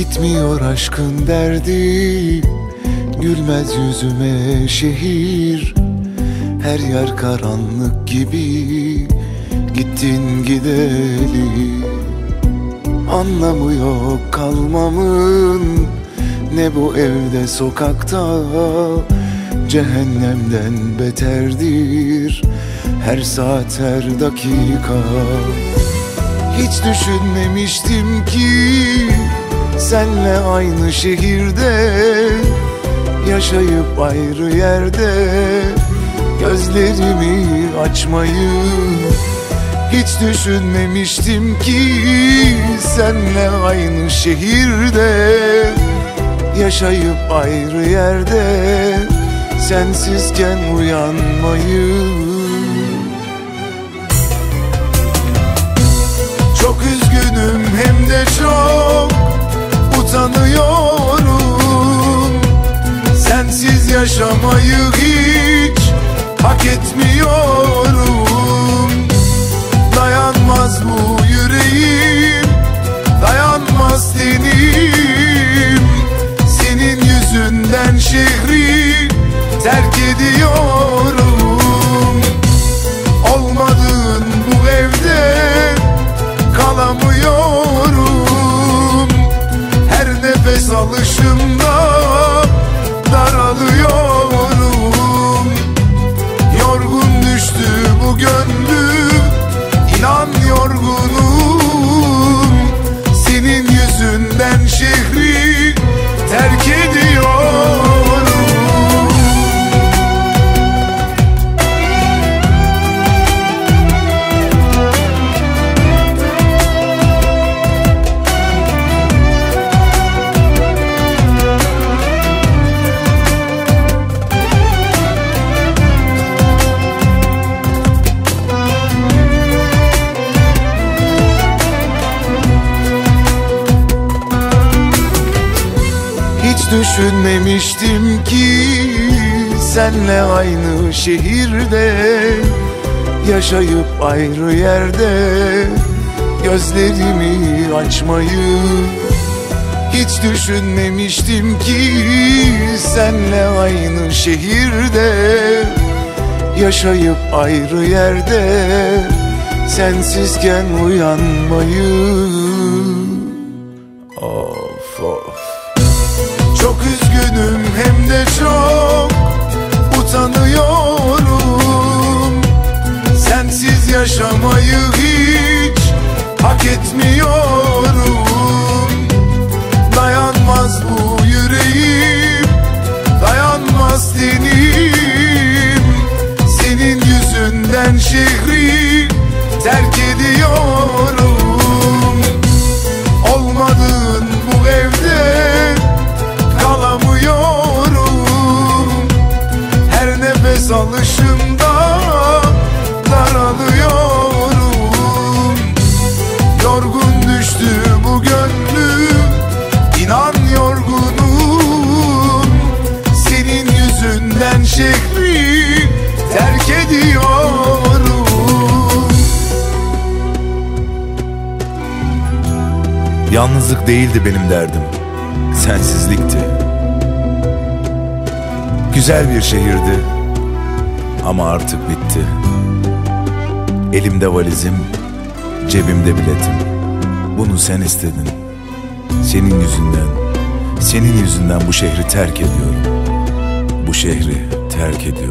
Anlamıyor aşkın derdi. Gülmez yüzüme şehir. Her yer karanlık gibi. Gittin gideli. Anlamı yok kalmamın. Ne bu evde sokakta? Cehennemden beterdir. Her saat her dakika. Hiç düşünmemiştim ki Senle aynı şehirde Yaşayıp ayrı yerde Gözlerimi açmayı Hiç düşünmemiştim ki Senle aynı şehirde Yaşayıp ayrı yerde Sensizken uyanmayı. Çok üzgünüm utanıyorum Sensiz yaşamayı hiç hak etmiyorum. Dayanmaz bu yüreğim Dayanmaz tenim Senin yüzünden şehri terk ediyorum nefes alışımda daralıyorum Yorgun düştü bu gönlüm Düşünmemiştim ki senle aynı şehirde Yaşayıp ayrı yerde gözlerimi açmayı Hiç düşünmemiştim ki senle aynı şehirde Yaşayıp ayrı yerde sensizken uyanmayı yaşamayı hiç hak etmiyorum Yalnızlık değildi benim derdim. Sensizlikti. Güzel bir şehirdi. Ama artık bitti. Elimde valizim, cebimde biletim. Bunu sen istedin. Senin yüzünden, senin yüzünden bu şehri terk ediyorum. Bu şehri terk ediyorum.